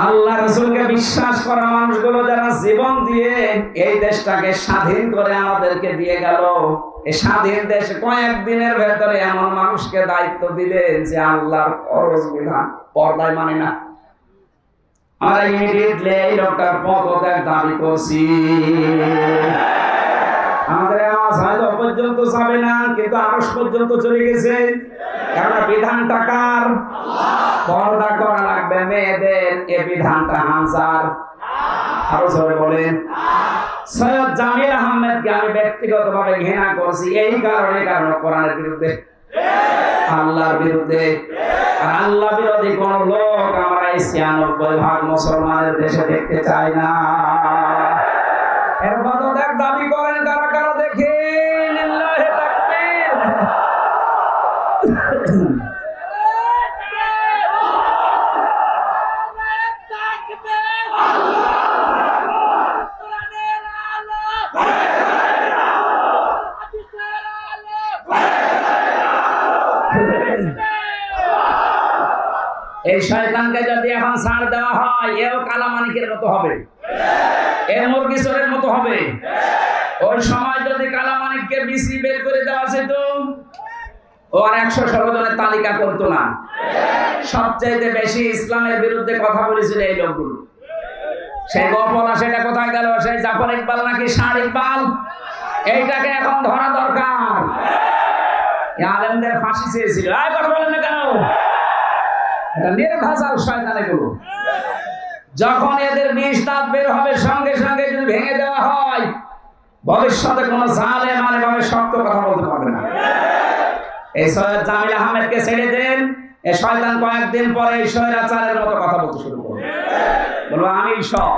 আল্লাহ রসুলকে বিশ্বাস করা মানুষগুলো যারা জীবন দিয়ে এই দেশটাকে স্বাধীন করে আমাদেরকে দিয়ে গেল, এই স্বাধীন দেশ কয়েকদিনের ভেতরে এমন মানুষকে দায়িত্ব দিলেন যে আল্লাহর খরচ বিধান পর্দায় মানে না। আমরা ইমিডিয়েটলি এই লোকটার পদত্যাগ দাবি করছি। আমাদের আওয়াজ হয়তো পর্যন্ত যাবে না, কিন্তু আরস পর্যন্ত চলে গেছে। কারণ বিধান টাকার পর্দা করা লাগবে মেয়েদের, এ বিধানটা হানসার আরও জোরে বলেন। সৈয়দ জামিল আহমেদকে আমি ঘৃণা করছি, এই কারণে, কারণ কোরআনের বিরুদ্ধে, আল্লাহর বিরুদ্ধে। আল্লাহ বিরোধী কোন লোক আমরা ছিয়ানব্বই ভাগ মুসলমানের দেশে দেখতে চাই না। এর পদত্যাগ দাবি করেন, কারা কারা দেখে? শয়তানকে যদি এখন ছাড় দেওয়া হয়, এও মতো হবে। এ মতো হবে। সময় যদি বিসি বের করে দেওয়া যেত, ও আর একশো ষোলো তালিকা করতো না। সবচাইতে বেশি ইসলামের বিরুদ্ধে কথা বলেছিল এই লোকগুলো। সেই গোপনা সেটা কোথায় গেল? সেই জাফর ইকবাল নাকি ষাঁড় ইকবাল? এইটাকে এখন ধরা দরকার। আলেমদের ফাঁসি চেয়েছিল। আয় কথা বলেন না কেন? যখন এদের বিষ দাঁত বের হবে, সঙ্গে সঙ্গে যদি ভেঙে দেওয়া হয়, ভবিষ্যতে কোনো জালে মানে ভাবে শক্ত কথা বলতে পারবে না। এই সৈয়দ জামিল আহমেদকে ছেড়ে দেন। শয়তান কয়েকদিন পরে এই স্বৈরাচারের মতো কথা বলতে শুরু করবে। বলব আমি সব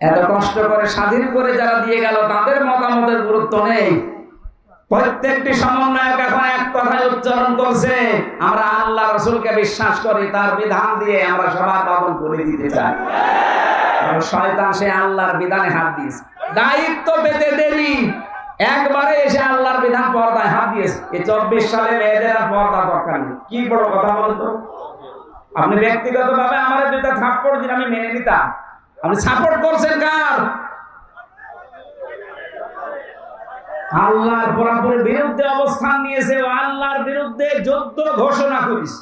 এত কষ্ট করে স্বাধীন করে যারা দিয়ে গেল, তাদের মতামতের গুরুত্ব নেই। প্রত্যেকটি সমন্বয়ক এখন এক কথায় উচ্চারণ করছে, আমরা আল্লাহ রসুলকে বিশ্বাস করি, তার বিধান দিয়ে আমরা সবার পালন করে দিতে চাই। শয়তান সে আল্লাহর বিধানে হাত দিয়েছে। দায়িত্ব পেতে দেরি। একবারে এসে আল্লাহর বিধান পর্দায় হাত দিয়েছে। এই চব্বিশ সালে মেয়েদের আর পর্দা দরকার নেই। কি বড় কথা বলতো আপনি ব্যক্তিগত ভাবে আমার দুটা থাপ্পড় দিন, আমি মেনে নিতাম। আপনি সাপোর্ট করছেন কার? আল্লাহর পুরাপুরি বিরুদ্ধে অবস্থান নিয়েছে ও আল্লাহর বিরুদ্ধে যুদ্ধ ঘোষণা করিস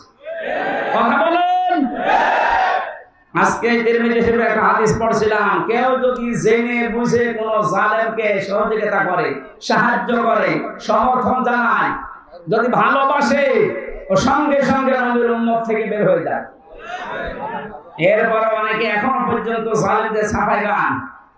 কথা বলেন? আজকে তিরমিজি শরীফে একটা হাদিস পড়ছিলাম। কেউ যদি জেনে বুঝে কোন জালেমকে সহযোগিতা করে, সাহায্য করে, সমর্থন জানায়, যদি ভালোবাসে, ও সঙ্গে সঙ্গে নবীর উম্মত থেকে বের হয়ে যায়। এরপর অনেকে এখনও পর্যন্ত জালেমদের ছাপাই গান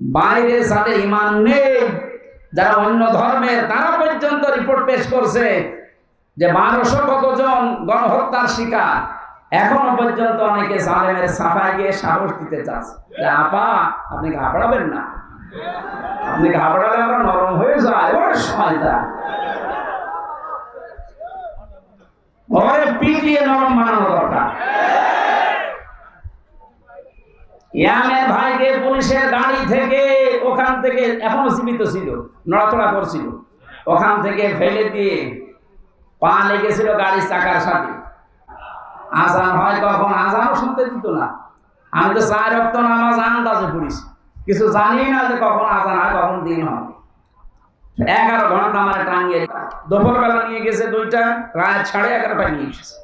বাইরে যাদের ইমান নেই। যারা অন্য ধর্মের, তারা পর্যন্ত রিপোর্ট পেশ করছে যে বারোশো কতজন গণহত্যার শিকার। এখনও পর্যন্ত অনেকে জালেমের সাফায় গিয়ে সাহস দিতে চাচ্ছে যে আপা, আপনি ঘাবড়াবেন না। আপনি ঘাবড়ালে আমরা নরম হয়ে যায় ওর শয়তান ঘরে পিটিয়ে নরম বানানো দরকার। ইয়ামের ভাইকে পুলিশের গাড়ি থেকে ওখান থেকে এখনও ছিল, নড়াচড়া করছিল। ওখান থেকে ফেলে দিয়ে পা লেগেছিল গাড়ির চাকার সাথে। আজান হয় কখন আজানও শুনতে দিত না। আমি তো চার রক্ত নামাজ আন্দাজে পড়িস কিছু জানি না যে কখন আজান হয়, কখন দিন হয়। এগারো ঘণ্টা আমার টাঙ্গিয়ে দুপুরবেলা নিয়ে গেছে দুইটা, রাত সাড়ে এগারোটা নিয়ে এসেছে।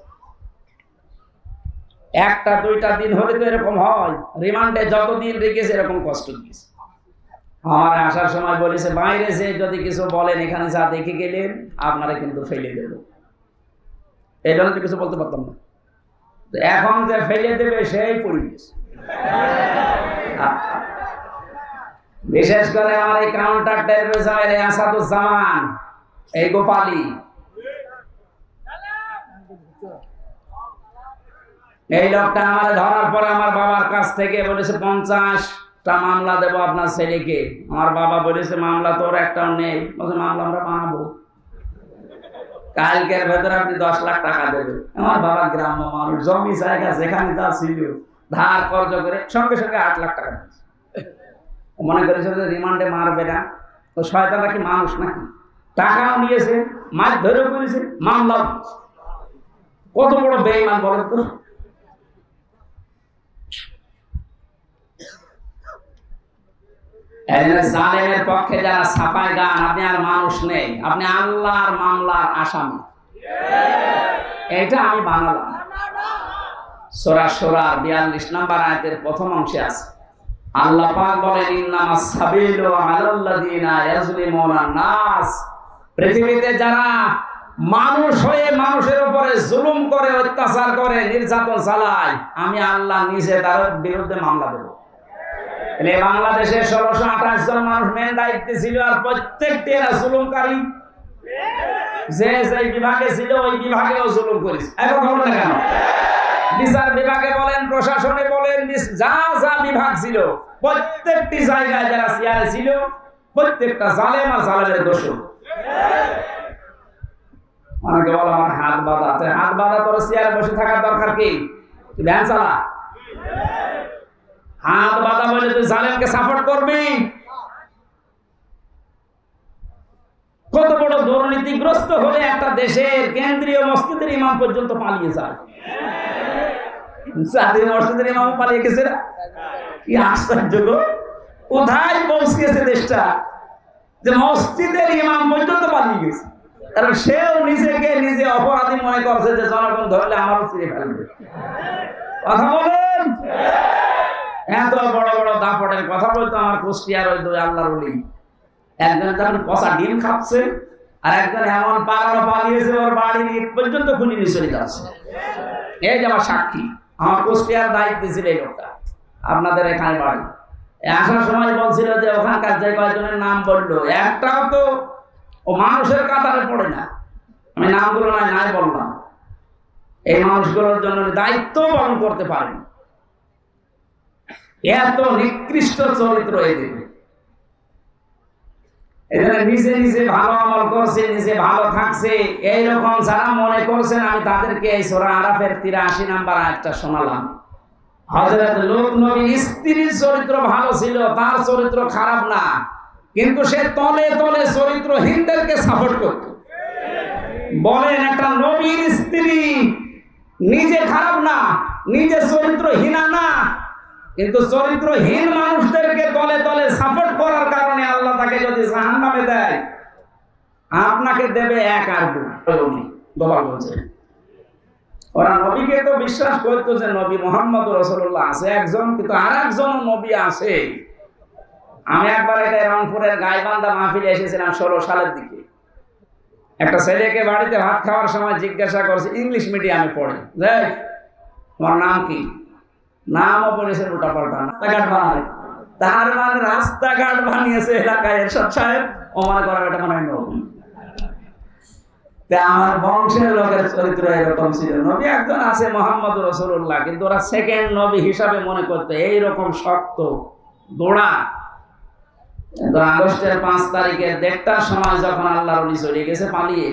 একটা, দুইটা দিন হলে তো এরকম হয়। রিমান্ডে যতদিন রেখেছে, এরকম কষ্ট দিয়েছে। আমার আসার সময় বলেছে, বাইরে যে যদি কিছু বলেন, এখানে যা দেখে গেলেন, আপনারা কিন্তু ফেলে দেব। এই জন্য কিছু বলতে পারতাম না। এখন যে ফেলে দেবে, সেই পরিবেশ। বিশেষ করে আমার এই কাউন্টার এই আসাদুজ্জামান, এই গোপালী এই লোকটা আমার ধরার পরে আমার বাবার কাছ থেকে বলেছে, পঞ্চাশটা মামলা দেবো আপনার ছেলেকে। আমার বাবা বলেছে, মামলা তোর একটাও নেই। বলছে, মামলা আমরা বানাবো। কালকের ভেতরে আপনি দশ লাখ টাকা দেবেন। আমার বাবা গ্রাম্য মানুষ, জমি, জায়গা, যেখানে যা ছিল, ধার, কর্জ করে সঙ্গে সঙ্গে আট লাখ টাকা দিয়েছে। মনে করেছিল যে রিমান্ডে মারবে না। তো শয়তানটা কি মানুষ নাকি? টাকাও নিয়েছে মাছ ধরেও করেছে। দিয়েছে। কত বড় বেইমান বলেন তো এই জন্য জালেমের পক্ষে, যারা ছাপায় গান আপনি আর মানুষ নেই। আপনি আল্লাহর মামলার আসামি। এটা আমি বানালাম। সোরা সোরার বিয়াল্লিশ নাম্বার প্রথম অংশে আছে। আল্লাহ পাক বলেন ইন্নামাস সাবিলু আলাল্লাযিনা ইয়াজলিমুনা নাস। পৃথিবীতে যারা মানুষ হয়ে মানুষের উপরে জুলুম করে, অত্যাচার করে, নির্যাতন চালায়, আমি আল্লাহ নিজে তার বিরুদ্ধে মামলা দেবো। তাহলে বাংলাদেশে ষোলোশো আঠাশ জন মানুষ মেন দায়িত্বে ছিল আর প্রত্যেকটি এরা জুলুমকারী। যে যে বিভাগে ছিল, ওই বিভাগেও জুলুম করিস এখন বলো না কেন? বিচার বিভাগে বলেন, প্রশাসনে বলেন যা যা বিভাগ ছিল, প্রত্যেকটি জায়গায় যারা চেয়ারে ছিল, প্রত্যেকটা জালেম আর জালেমের দোষ অনেকে বলো, আমার হাত বাঁধা। হাত বাঁধা তোর চেয়ারে বসে থাকার দরকার কি? ভ্যান চালা। হাত বাঁধা বলে তুই জালেমকে সাপোর্ট করবি? কত বড় দুর্নীতিগ্রস্ত হলে একটা দেশের কেন্দ্রীয় মসজিদের ইমাম পর্যন্ত পালিয়ে যায়। জাতীয় মসজিদের ইমাম পালিয়ে গেছে না? কি আশ্চর্য কোথায় পৌঁছিয়েছে দেশটা? যে মসজিদের ইমাম পর্যন্ত পালিয়ে গেছে। কারণ সেও নিজেকে নিজে অপরাধী মনে করছে যে জনগণ ধরলে আমারও ফেলবে। কথা বলেন? এত বড় বড় দাপটের কথা বলতো আমার কুষ্টিয়ার ওই দুই আল্লাহর ওলি। একজন যখন পচা ডিম খাচ্ছে আর একজন এমন পালানো পালিয়েছে ওর বাড়ির পর্যন্ত খুলি নিয়ে চলে এই যে আমার সাক্ষী, আমার কুষ্টিয়ার দায়িত্ব ছিল এই লোকটা, আপনাদের এখানে বাড়ি। আসার সময় বলছিল যে ওখানকার যে কয়েকজনের নাম বলল, একটাও তো ও মানুষের কাতারে পড়ে না। আমি নামগুলো নাই নাই বললাম। এই মানুষগুলোর জন্য দায়িত্ব পালন করতে পারেন। এত নিকৃষ্ট চরিত্র নিজে নিজে ভালো আমল করছে, নিজে ভালো থাকছে, এইরকম যারা মনে করছেন, আমি তাদেরকে এই সোরা আরাফের তিরাশি নাম্বার শোনালাম। হজরত লোক স্ত্রীর চরিত্র ভালো ছিল, তার চরিত্র খারাপ না, কিন্তু সে তলে তলে চরিত্রহীনদেরকে সাপোর্ট করত। বলেন, একটা নবীর স্ত্রী নিজে খারাপ না, নিজে চরিত্রহীনা না কিন্তু চরিত্রহীন মানুষদেরকে তলে তলে সাপোর্ট করার কারণে আল্লাহ তাকে যদি জাহান্নামে দেয়, আপনাকে দেবে এক আর দু গোপাল বলছে। ওরা নবীকে তো বিশ্বাস করতো যে নবী মোহাম্মদ রসুল্লাহ আছে একজন, কিন্তু আর একজন নবী আছে। আমি একবার এটা রংপুরের গাইবান্ধা মাহফিলে এসেছিলাম ষোলো সালের দিকে। একটা ছেলেকে বাড়িতে ভাত খাওয়ার সময় জিজ্ঞাসা করছে, ইংলিশ মিডিয়ামে পড়ে? দেখ, তোমার নাম কি? নামও পড়েছে উল্টা পাল্টা রাস্তাঘাট বানায় তার মানে রাস্তাঘাট বানিয়েছে এলাকায় এরশাদ সাহেব ও মনে করার এটা মনে আমার বংশের লোকের চরিত্র এরকম ছিল। নবী একজন আছে মোহাম্মদ রসুল্লাহ কিন্তু ওরা সেকেন্ড নবী হিসাবে মনে করতো, এইরকম শক্ত কিন্তু আগস্টের পাঁচ তারিখের দেড়টার সময় যখন আল্লাহ গেছে পালিয়ে,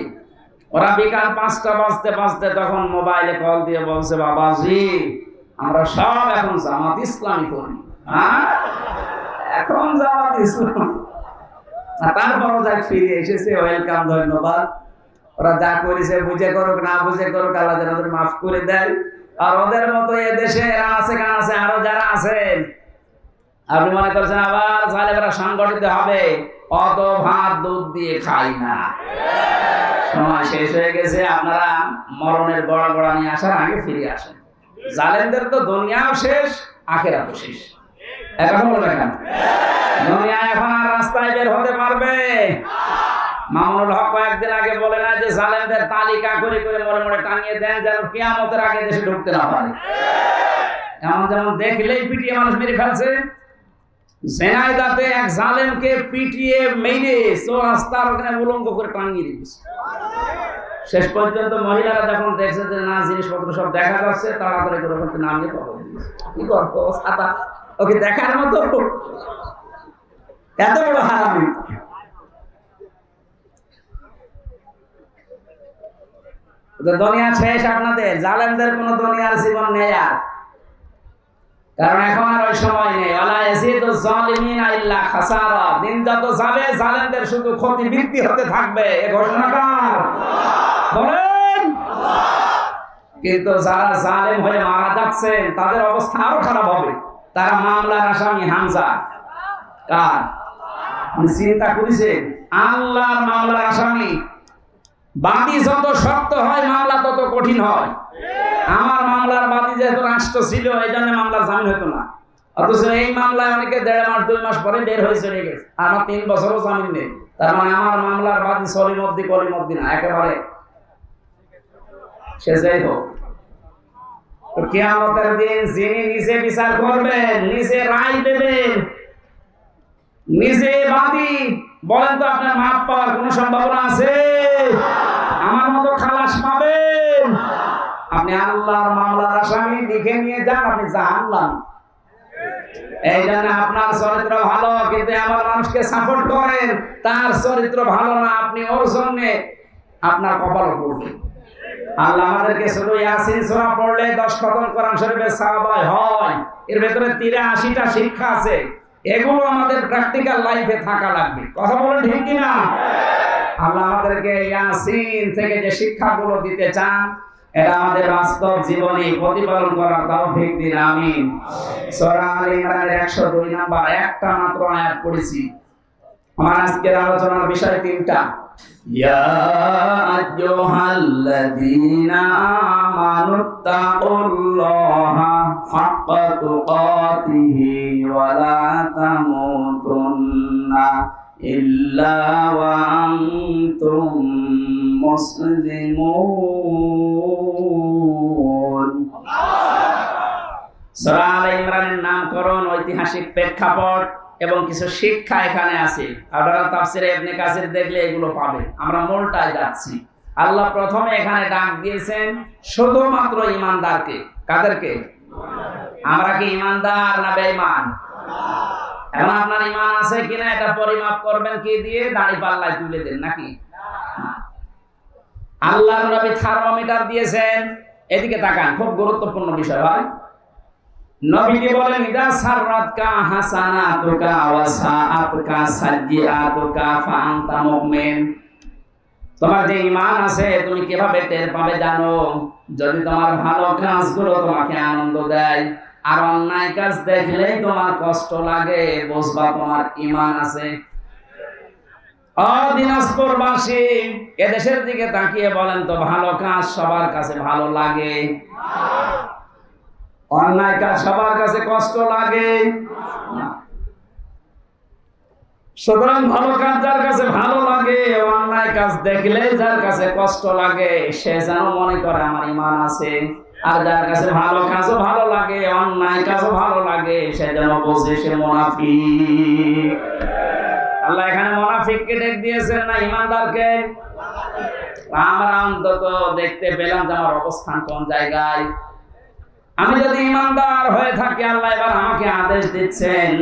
ওরা বিকাল পাঁচটা বাজতে বাজতে তখন মোবাইলে কল দিয়ে বলছে, বাবাজি আমরা সব এখন জামাত ইসলামী করি। হ্যাঁ? এখন জামাত ইসলাম। আর তারপরও যাক ফিরে এসেছে ওয়েলকাম ধন্যবাদ। ওরা যা করেছে বুঝে করুক, না বুঝে করুক, আল্লাহ যেন ওদের মাফ করে দেয়। আর ওদের মতো এ দেশে এরা আছে কান আছে, আরও যারা আছেন আপনি মনে করছেন আবার সালেবরা সংগঠিত হবে? অত ভাত দুধ দিয়ে খাই না। সময় শেষ হয়ে গেছে, আপনারা মরণের গড়া গড়া নিয়ে আসার আগে ফিরে আসেন। জালেমদের তো দুনিয়াও শেষ, আখেরাতও শেষ। এখন বলবে কেন? দুনিয়া এখন আর রাস্তায় বের হতে পারবে। মামুনুল হক কয়েকদিন আগে বলে না যে জালেমদের তালিকা করে করে মরে মরে টাঙিয়ে দেন যেন কেয়ামতের আগে দেশে ঢুকতে না পারে। এমন যেমন দেখলেই পিটিয়ে মানুষ মেরে ফেলছে। জেনাইদাতে এক জালেমকে পিটিয়ে মেরে চৌরাস্তার ওখানে উলঙ্গ করে টাঙিয়ে দিয়েছে। শেষ পর্যন্ত মহিলারা যখন দেখছে যে না, জিনিসপত্র সব দেখা যাচ্ছে তাড়াতাড়ি করে বলতে নাম নিয়ে খবর কি গল্প ছাতা ওকে দেখার মতো? এত বড় হারামি। দুনিয়া শেষ আপনাদের। জালেমদের কোনো দুনিয়ার জীবন নেই আর। কারণ এখন আর ওই সময় নেই। ওয়ালা ইয়াজিদু যালিমিনা ইল্লা খাসারা। দিন যত যাবে, জালেমদের শুধু ক্ষতি বৃদ্ধি হতে থাকবে। এ ঘোষণা কার? বলেন। কিন্তু যারা জালেম হয়ে মারা যাচ্ছেন তাদের অবস্থা আরও খারাপ হবে। তারা মামলার আসামি হামজা। কার? চিন্তা করেছেন? আল্লাহর মামলার আসামি। বাদী যত শক্ত হয়, মামলা তত কঠিন হয়। আমার মামলার বাদী যেহেতু রাষ্ট্র ছিল, এই জন্য মামলার জামিন হতো না। অথচ এই মামলায় অনেকে দেড় মাস, দুই মাস পরে বের হয়ে চলে গেছে। আমার তিন বছরও জামিন নেই। তার মানে আমার মামলার বাদী না একেবারে সে যাই হোক। কেয়ামতের দিন যিনি নিজে বিচার করবেন, নিজে রায় দেবেন, নিজে বাদী বলেন তো আপনার মাপ পাওয়ার কোনো সম্ভাবনা আছে? আমার মতো খালাস পাবেন। আপনি আল্লাহর মামলার আসামি লিখে নিয়ে যান, আপনি জানলাম এই জন্য আপনার চরিত্র ভালো, কিন্তু আমার মানুষকে সাপোর্ট করেন, তার চরিত্র ভালো না, আপনি ওর জন্য আপনার কপাল পড়বে। আল্লাহ আমাদেরকে শুধু ইয়াসিন পড়লে 10 খতম কোরআন শরীফের সাহাবায় হয়। এর ভেতরে 83টা শিক্ষা আছে। এগুলো আমাদের প্র্যাকটিক্যাল লাইফে থাকা লাগবে। কথা বলেন ঠিক না আল্লাহ আমাদেরকে ইয়াসিন থেকে যে শিক্ষাগুলো দিতে চান এটা আমাদের বাস্তব জীবনে প্রতিপালন করার তৌফিক দিন আমিন। সূরা আল ইমরানের 102 নাম্বার একটা মাত্র আয়াত পড়েছি। আমার আজকের আলোচনার বিষয় তিনটা। ইয়া আইয়ুহাল্লাযীনা আমানুত্তাকুল্লাহা হাক্কা তুকাতিহি ওয়া লা তামুতুন্না। নামকরণ ঐতিহাসিক প্রেক্ষাপট এবং কিছু শিক্ষা এখানে আছে। আপনারা তাফসিরে ইবনে কাসির দেখলে এগুলো পাবেন। আমরা মূলটায় যাচ্ছি। আল্লাহ প্রথমে এখানে ডাক দিয়েছেন শুধুমাত্র ইমানদারকে। কাদেরকে? আমরা কি ইমানদার না বেঈমান? আপনার ইমান আছে কিনা এটা পরিমাপ করবেন কি দিয়ে? পাল্লায় তুলে দেন, নাকি? আল্লাহর নবী থার্মোমিটার দিয়েছেন। এদিকে তাকান, খুব গুরুত্বপূর্ণ বিষয় ভাই। নবীজি বলেন, ইদা হাসানাতুকা ওয়া সাআতুকা সাজ্জিআতুকা, ফাআনতা মুমিন। তোমার যে ঈমান আছে, তুমি কীভাবে টের পাবে জানো? যদি তোমার ভালো কাজগুলো তোমাকে আনন্দ দেয় আর অন্যায় কাজ দেখলেই তোমার কষ্ট লাগে, বুঝবা তোমার ঈমান আছে। এদেশের দিকে তাকিয়ে বলেন তো, ভালো কাজ সবার কাছে ভালো লাগে। অন্যায় কাজ সবার কাছে কষ্ট লাগে। সুতরাং ভালো কাজ যার কাছে ভালো লাগে, অন্যায় কাজ দেখলে যার কাছে কষ্ট লাগে, সে যেন মনে করে আমার ইমান আছে। কাছে ভালো কাজও ভালো লাগে, অন্যায় কাজও ভালো লাগে সে যেন বোঝে সে আল্লাহ এখানে মোনাফিককে ডেক দিয়েছেন না ইমানদারকে? আমরা অন্তত দেখতে পেলাম যে আমার অবস্থান কোন জায়গায়। আমি যদি ইমানদার হয়ে থাকি, আল্লাহ এবার আমাকে আদেশ দিচ্ছেন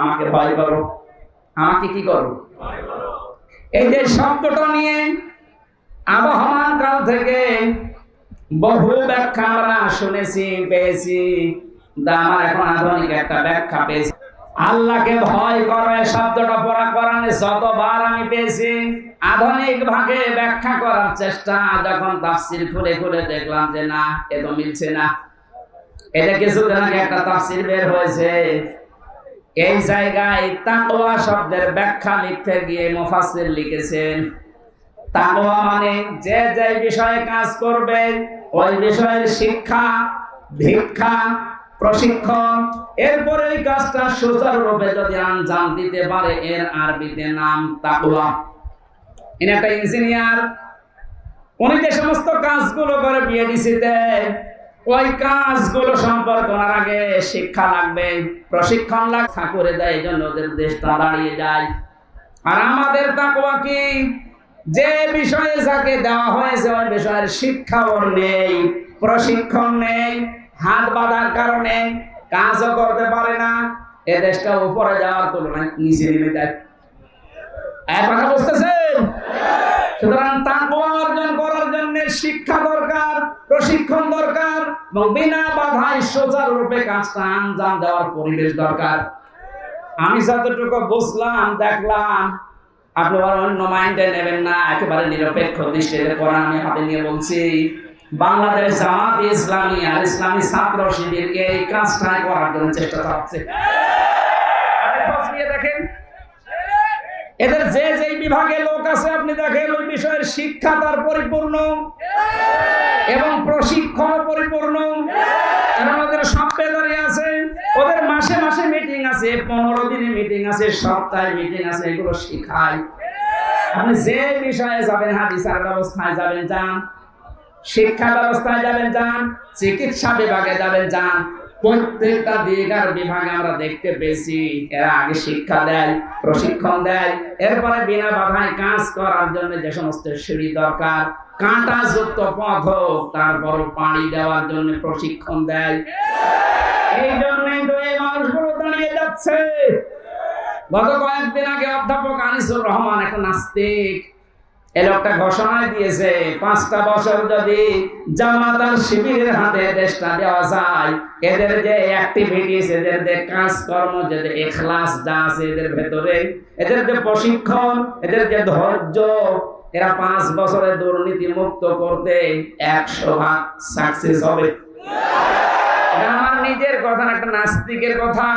আমাকে ভয় করো। আমাকে কি করো? এই যে শব্দটা নিয়ে আবহমান কাল থেকে বহু ব্যাখ্যা আমরা শুনেছি, পেয়েছি। এখন আধুনিক একটা ব্যাখ্যা পেয়েছি। আল্লাহকে ভয় করো শব্দটা পড়া করানে যতবার আমি পেয়েছি। আধুনিক ভাগে ব্যাখ্যা করার চেষ্টা, যখন খুলে খুলে দেখলাম যে না, এ তো মিলছে না। এটা কিছুদিন আগে একটা বের হয়েছে। এই জায়গায় তাকওয়া শব্দের ব্যাখ্যা লিখতে গিয়ে মুফাসসির লিখেছেন। তাকওয়া মানে যে যে বিষয়ে কাজ করবে, ওই বিষয়ের শিক্ষা, ভিক্ষা, প্রশিক্ষণ, এরপরে এই কাজটা সুচারুরূপে যদি আঞ্জাম দিতে পারে, এর আরবিতে নাম তাকওয়া ইনি একটা ইঞ্জিনিয়ার, উনি যে সমস্ত কাজগুলো করে বিএডিসিতে, ওই কাজগুলো সম্পর্কে ওনার আগে শিক্ষা লাগবে, প্রশিক্ষণ লাগা করে দেয়, এই জন্য ওদের দেশটা দাঁড়িয়ে যায়। আর আমাদের তাকওয়া কি? যে বিষয়ে যাকে দেওয়া হয়েছে ওই বিষয়ের শিক্ষাও নেই, প্রশিক্ষণ নেই, হাত বাঁধার কারণে কাজও করতে পারে না, এ দেশটা উপরে যাওয়ার তুলনায় নিচে নেমে যায়। এক কথা বুঝতেছেন? সুতরাং অর্জন করার জন্য শিক্ষা দরকার, প্রশিক্ষণ দরকার, এবং বিনা বাধায় সুচারুরূপে কাজটা আঞ্জাম দেওয়ার পরিবেশ দরকার। আমি যতটুকু বুঝলাম, দেখলাম আপনি অন্য মাইন্ডে নেবেন না, একেবারে নিরপেক্ষ দৃষ্টিতে কোরআন আমি হাতে নিয়ে বলছি। বাংলাদেশ জামাত ইসলামী আর ইসলামী ছাত্র শিবিরকে এই কাজটা করার জন্য চেষ্টা চালাচ্ছে আপনি খোঁজ নিয়ে দেখেন এদের যে যে বিভাগে লোক আছে, আপনি দেখেন ওই বিষয়ের শিক্ষা তার পরিপূর্ণ। এবং প্রশিক্ষণ পরিপূর্ণ। এবং ওদের সভ্যতারি আছে। ওদের মাসে মাসে মিটিং আছে, পনেরো দিনে মিটিং আছে, সপ্তাহে মিটিং আছে, এগুলো শিখায়। আপনি যে বিষয়ে যাবেন, হাদিসার ব্যবস্থায় যাবেন, যান। শিক্ষা ব্যবস্থায় যাবেন, যান। চিকিৎসা বিভাগে যাবেন, যান। প্রত্যেকটা দিক আর বিভাগে আমরা দেখতে পেয়েছি, এরা আগে শিক্ষা দেয়, প্রশিক্ষণ দেয়, এরপরে বিনা বাধায় কাজ করার জন্য যে সমস্ত সিঁড়ি দরকার কাঁটা যুক্ত পথ হোক, তারপর পানি দেওয়ার জন্য প্রশিক্ষণ দেয়। এই জন্যই তো এই মানুষগুলো দাঁড়িয়ে যাচ্ছে। গত কয়েকদিন আগে অধ্যাপক আনিসুর রহমান একটা নাস্তিক দিয়েছে, পাঁচটা বছর যদি জামাতার শিবিরের হাতে দেশটা দেওয়া যায়, এদের যে অ্যাক্টিভিটিস এদের যে কাজকর্ম এখলাস যা আছে এদের ভেতরে, এদের যে প্রশিক্ষণ, এদের যে ধৈর্য, এরা পাঁচ বছরে দুর্নীতি মুক্ত করতে একশো ভাগ সাকসেস হবে। আমার নিজের কথা একটা নাস্তিকের কথা।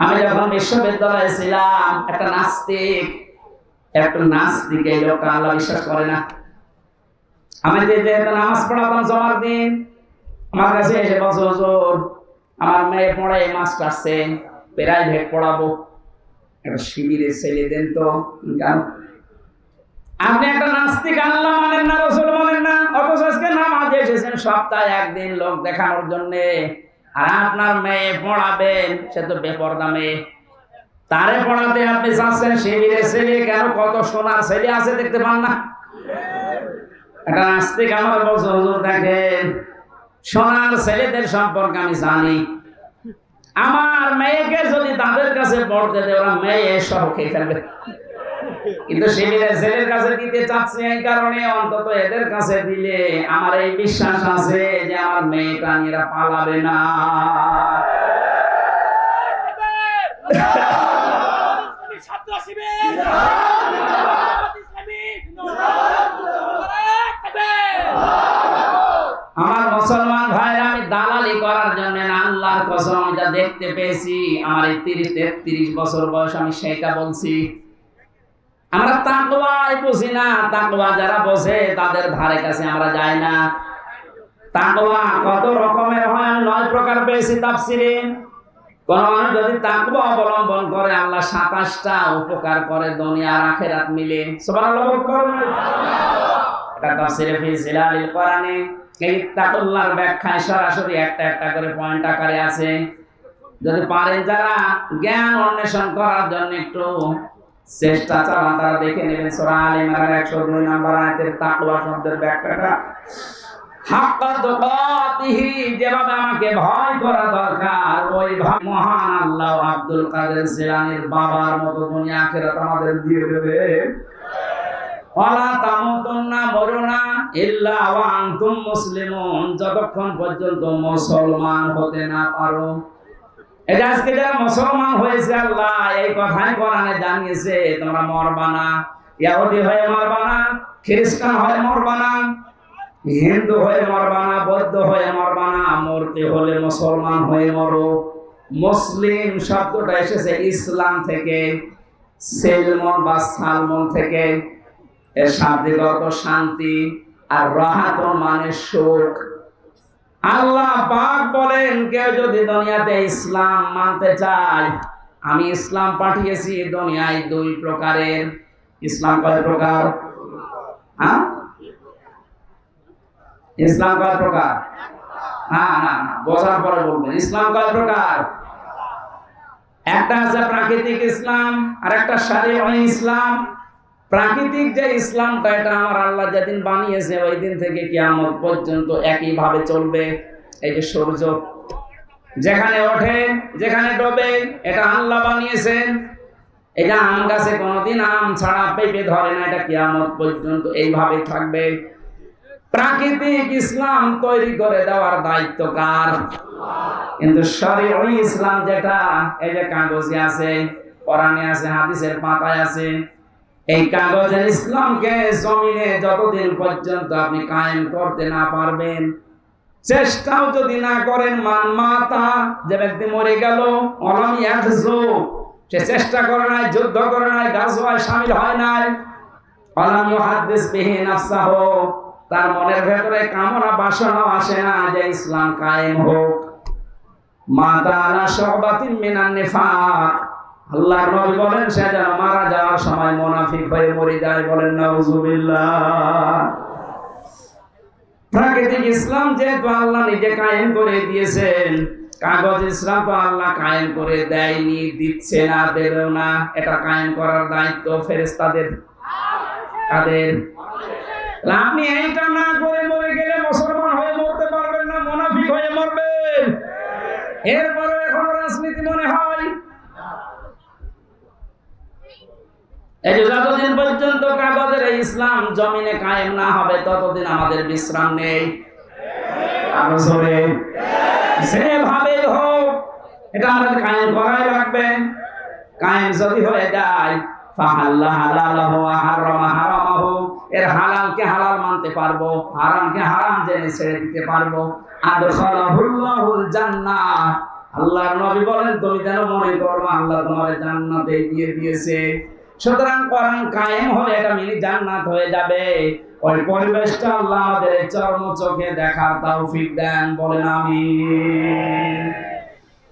আমি যখন বিশ্ববিদ্যালয়ে ছিলাম, একটা নাস্তিক একটা এই লোকটা আল্লাহ বিশ্বাস করে না। আমি যে নামাজ পড়াতাম জমার দিন, আমার কাছে এসে বছর আমার মেয়ে প্রাইভেট পড়াবো। একটা শিবিরে ছেলে দেন তো কেন আপনি একটা নাস্তিক, আল্লাহ মানেন না, রসুল মানেন না, অথচ আজকে নামাজে এসেছেন সপ্তাহে একদিন লোক দেখানোর জন্য। আর আপনার মেয়ে পড়াবেন, সে তো বেপরদা মেয়ে। তারে পড়াতে আপনি চাচ্ছেন শিবিরে ছেলে কেন? কত সোনার ছেলে আছে দেখতে পান না? একটা নাস্তিক আমার বলছে, হুজুর দেখেন, সোনার ছেলেদের সম্পর্কে আমি জানি। আমার মেয়েকে যদি তাদের কাছে পড়তে দেয় ওরা মেয়ে সব খেয়ে ফেলবে। কিন্তু শিবিরের ছেলের কাছে দিতে চাচ্ছি এই কারণে অন্তত এদের কাছে দিলে আমার এই বিশ্বাস আছে যে আমার মেয়েটা এরা পালাবে না ইসলামী ছাত্র শিবির জামাত ইসলামী নারায়ণ তাকবীর আমার মুসলমান ভাইরা, আমি দালালি করার জন্য আল্লাহর কসম আমি যা দেখতে পেয়েছি, আমার এই তিরিশ, তেত্রিশ বছর বয়স আমি সেটা বলছি। আমরা তাকওয়াই বুঝি না, তাকওয়া যারা বসে তাদের ধারে কাছে আমরা যাই না। তাকওয়া কত রকমের হয়, নয় প্রকার পেয়েছি তাফসিরে। কোন মানুষ যদি তাকওয়া অবলম্বন করে, আল্লাহ সাতাশটা উপকার করে দুনিয়া আর আখেরাত মিলে। এটা তাফসিরে ফি জিলালিল কোরআনে। এই তাকুল্লাহর ব্যাখ্যায় সরাসরি একটা একটা করে পয়েন্ট আকারে আছে। যদি পারেন যারা জ্ঞান অন্বেষণ করার জন্য একটু চেষ্টা চালান, তারা দেখে নেবেন সূরা আল ইমরানের 102 নম্বর আয়াতের তাকওয়া শব্দের ব্যাখ্যাটা। যেভাবে আমাকে ভয় করা দরকার, ওই মহান আল্লাহ আব্দুল কাদের জিলানীর বাবার মতো দুনিয়া আখিরাত আমাদের দিয়ে দেবে। যতক্ষণ পর্যন্ত মুসলমান হতে না পারো। আজকে যারা মুসলমান হয়েছে আল্লাহ, এই কথাই কোরআনে জানিয়েছে, তোমরা মরবা না। ইহুদি হয়ে মরবা না, খ্রিস্টান হয়ে মরবা না। হিন্দু হয়ে মরবা না বৌদ্ধ হয়ে মরবা না মরতে হলে মুসলমান হয়ে মরো। মুসলিম শব্দটা এসেছে ইসলাম থেকে, সেলমন বা সালমন থেকে। এর অর্থ শান্তি আর রাহাতন মানে সুখ। আল্লাহ পাক বলেন, কেউ যদি দুনিয়াতে ইসলাম মানতে চায়, আমি ইসলাম পাঠিয়েছি দুনিয়ায় দুই প্রকারের। ইসলাম কয় প্রকার? হ্যাঁ? ইসলাম কয় প্রকার? না না বোঝার পরে বলবেন। ইসলাম কয় প্রকার? একটা আছে প্রাকৃতিক ইসলাম আর একটা শারীরিক ইসলাম। প্রাকৃতিক যে ইসলামটা, এটা আমার আল্লাহ যেদিন বানিয়েছে, ওই দিন থেকে কিয়ামত পর্যন্ত একইভাবে চলবে। এই যে সূর্য, যেখানে ওঠে, যেখানে ডোবে, এটা আল্লাহ বানিয়েছেন। এটা আম গাছে কোনোদিন আম ছাড়া পেঁপে ধরে না, এটা কিয়ামত পর্যন্ত এইভাবে থাকবে। প্রাকৃতিক ইসলাম তৈরি করে দেওয়ার দায়িত্ব কার? কিন্তু ওই ইসলাম যেটা, এই যে কাগজে আছে, কোরআনে আছে, হাদিসের পাতায় আছে, এই কাগজের ইসলামকে জমিনে যতদিন পর্যন্ত আপনি কায়েম করতে না পারবেন, চেষ্টাও যদি না করেন মান মাতা যে ব্যক্তি মরে গেল ইয়াহজু সে চেষ্টা করে নাই, যুদ্ধ করে নাই গাছওয়ায় শামিল হয় নাই অলাম ইউহাদ্দিস বিহি নাফসাহু তার মনের ভেতরে কামনা বাসনা আসে না যে ইসলাম কায়েম হোক। মাতা আলা মিনান নিফাক। নবী বলেন, সে যেন মারা যাওয়ার সময় হয়ে মরে যায় বলেন, নাউজুবিল্লাহ। প্রাকৃতিক ইসলাম যেহেতু আল্লাহ নিজে কায়েম করে দিয়েছেন, কাগজ ইসলাম তো আল্লাহ কায়েম করে দেয়নি, দিচ্ছে না, দেবেও না। এটা কায়েম করার দায়িত্ব ফেরেস্তাদের তাদের আপনি এইটা না করে মরে গেলে মুসলমান হয়ে মরতে পারবেন না, মুনাফিক হয়ে মরবেন। এরপরে এখন রাজনীতি মনে হয়, এই যতদিন পর্যন্ত কাগজের ইসলাম জমিনে কায়েম না হবে, ততদিন আমাদের বিশ্রাম নেই। যেভাবে হোক, এটা আমাদের কায়েম করাই লাগবে। কায়েম যদি হয়ে যায়, ফাহাল্লা হালালাহু হারামা এর হালালকে হালাল মানতে পারব, হারামকে হারাম জেনে ছেড়ে দিতে পারব। আল্লাহর নবী বলেন, তুমি যেন মনে করো, আল্লাহ তোমার জান্নাতে দিয়ে দিয়েছে। সুতরাং কোরআন কায়েম হলে এটা মিনি জান্নাত হয়ে যাবে। ওই পরিবেশটা আল্লাহ আমাদের চর্ম চোখে দেখার তৌফিক দেন, বলেন আমি